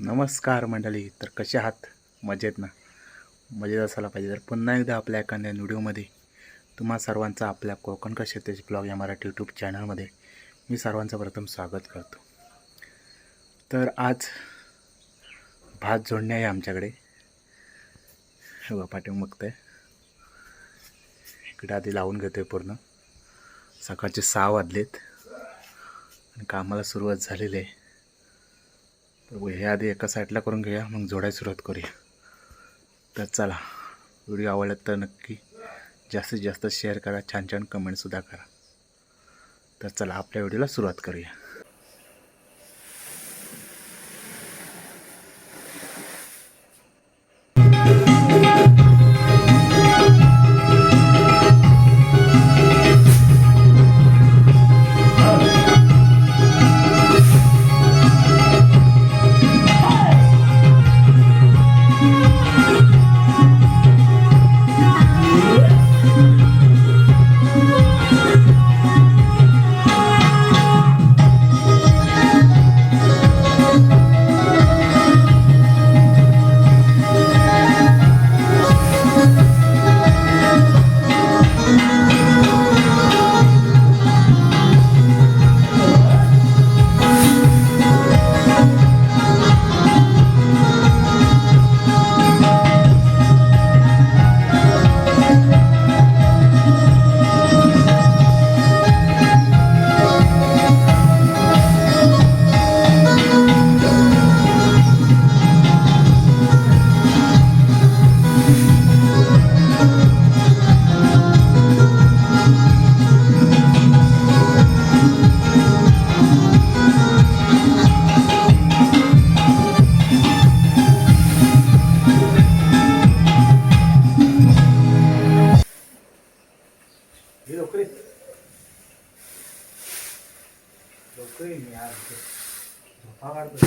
नमस्कार मंडळी तर कसे आहात? मजेत ना? मजेत असायला पाहिजे. तर पुन्हा एकदा आपल्या एखाद्या व्हिडिओमध्ये तुम्हा सर्वांचं आपल्या कोकण कशेतेज ब्लॉग या मराठी यूट्यूब चॅनलमध्ये मी सर्वांचं प्रथम स्वागत करतो. तर आज भात जोडणे आहे आमच्याकडे. हे बघा पाठी बघतंय इकडे आधी लावून घेतोय पूर्ण. सकाळचे सहा वाजलेत आणि कामाला सुरुवात झालेली आहे. हे आधी एका साईडला करून घेऊया मग जोडायला सुरुवात करूया. तर चला व्हिडिओ आवडला तर नक्की जास्तीत जास्त शेअर करा छान छान कमेंटसुद्धा करा. तर चला आपल्या व्हिडिओला सुरुवात करूया. लवकर मी आज झोपा काढतो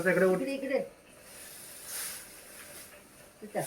तिकडच्या इकडे उठ. इकडे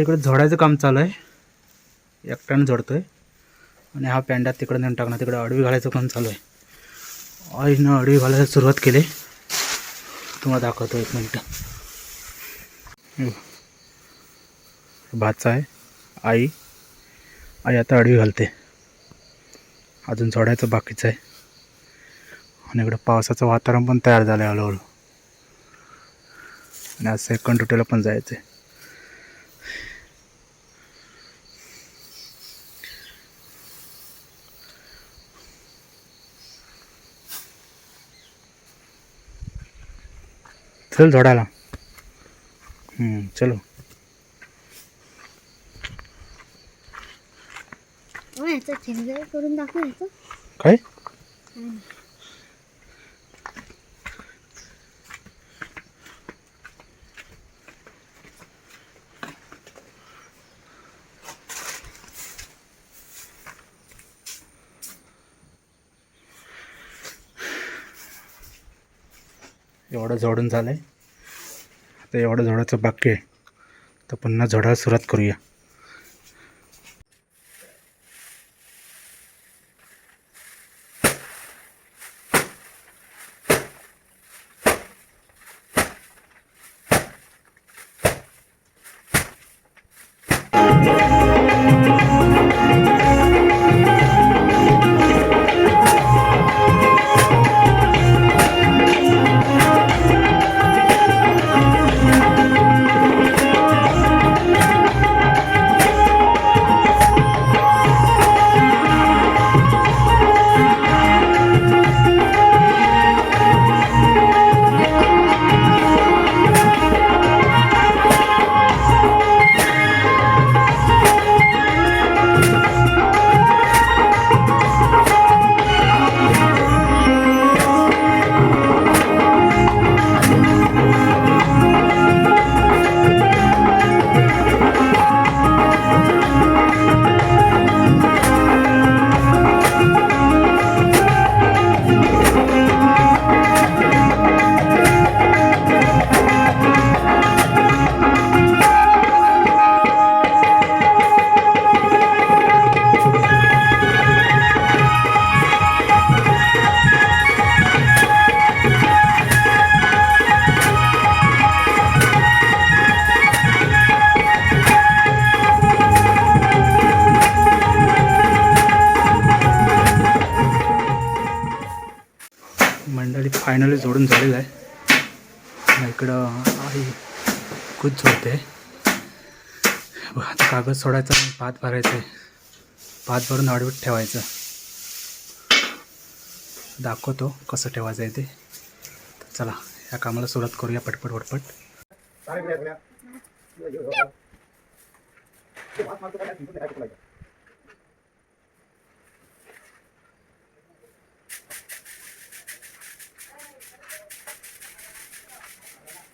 त्याला इकडे झोडायचं काम चालू आहे. एकट्यानं झोडतोय. आणि हा पॅन्डा तिकडे नेऊन टाकणार तिकडे अडवी घालायचं काम चालू आहे. आईनं अडवी घालायला सुरुवात केली. तुम्हाला दाखवतो एक मिनटं. भाचा आहे. आई. आई आता अडवी घालते. अजून झोडायचं बाकीचं आहे. आणि इकडं पावसाचं वातावरण पण तयार झालं आहे हळूहळू. आणि आज सेकंड ड्युटीला पण जायचं आहे चल झोडायला चलो. करून दाखव याचं. काय? एवढं झोडून आहे आता एवढं झोडायचं बाकी आहे. तर पुन्हा झोडायला सुरुवात करूया. फायनली जोडून झालेलं आहे. इकडं आई खूप झोडते आता कागद सोडायचा आणि पात भरायचं. आहे पात भरून अडवत ठेवायचं. दाखवतो कसं ठेवायचं आहे ते. चला या कामाला सुरुवात करूया पटपट पटपट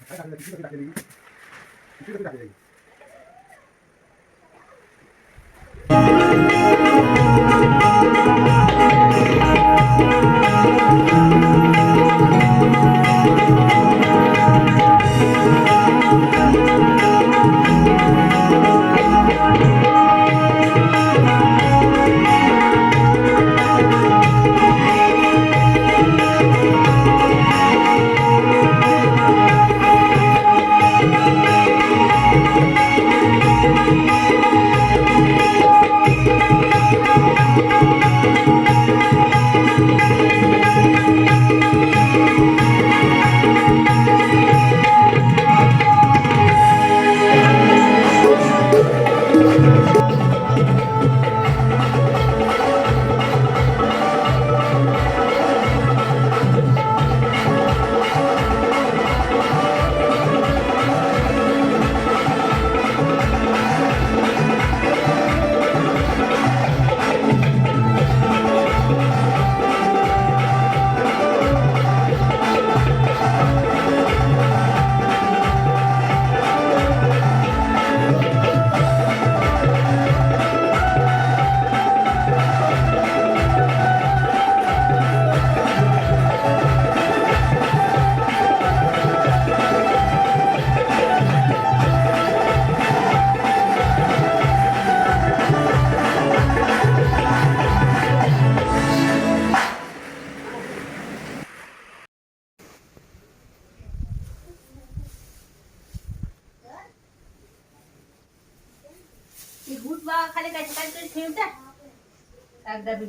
কিছু কাছে কাটিয়ে দিই কিছু কাছে কাটিয়ে দিই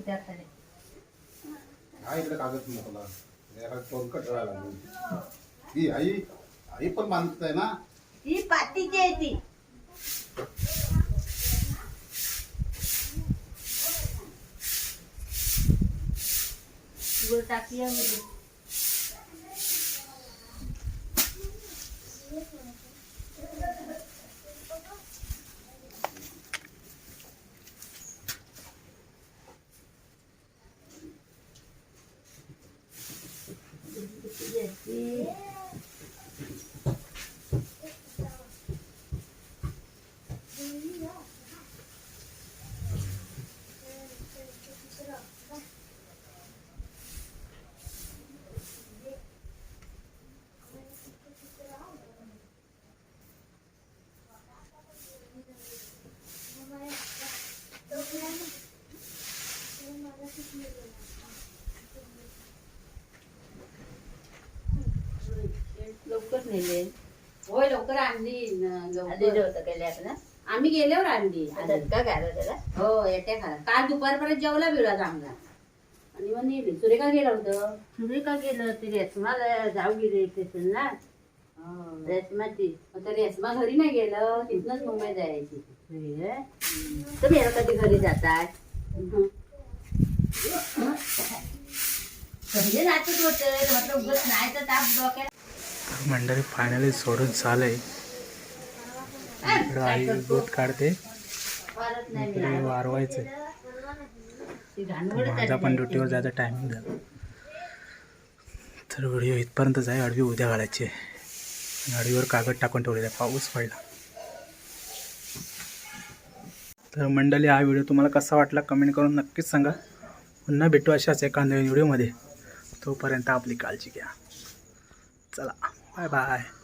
कागदा विचारताने हा इकडे कागद मोकला लागली. ही आई आई पण बांधत आहे ना. ही पातीची आहे ती. गुळ टाकली आहे मध्ये. लवकर नेले होय लवकर आणली न- आलेलं लवकर होतं आम्ही गेल्यावर आणली का घाला त्याला हो येते खा काल दुपारपर्यंत जेवला बिवला चांगला. आणि मग नेली. सुरेखा गेलं होतं. तुम्ही का गेलं ती रेशमाला जाऊ गेली तिथून ना हो. तर रेसमा घरी नाही गेलं तिथनच मुंबई जायची. तुम्ही याला कधी घरी जाताय? पहिले जातच होते. म्हटलं उगाच नाही तर ताप डोक्यात तर मंडळी फायनली सोडून झालंय इकडं आई दूध काढते. वारवायचं इकडे माझा पण ड्युटीवर जायचा टायमिंग झाला. तर व्हिडिओ इथपर्यंतच आहे. अडवी उद्या घालायची आहे. अडवीवर कागद टाकून ठेवलेला आहे. पाऊस पडला. तर मंडळी हा व्हिडिओ तुम्हाला कसा वाटला कमेंट करून नक्कीच सांगा. पुन्हा भेटू अशाच एखाद्या व्हिडिओमध्ये. तोपर्यंत आपली काळजी घ्या. चला. 拜拜。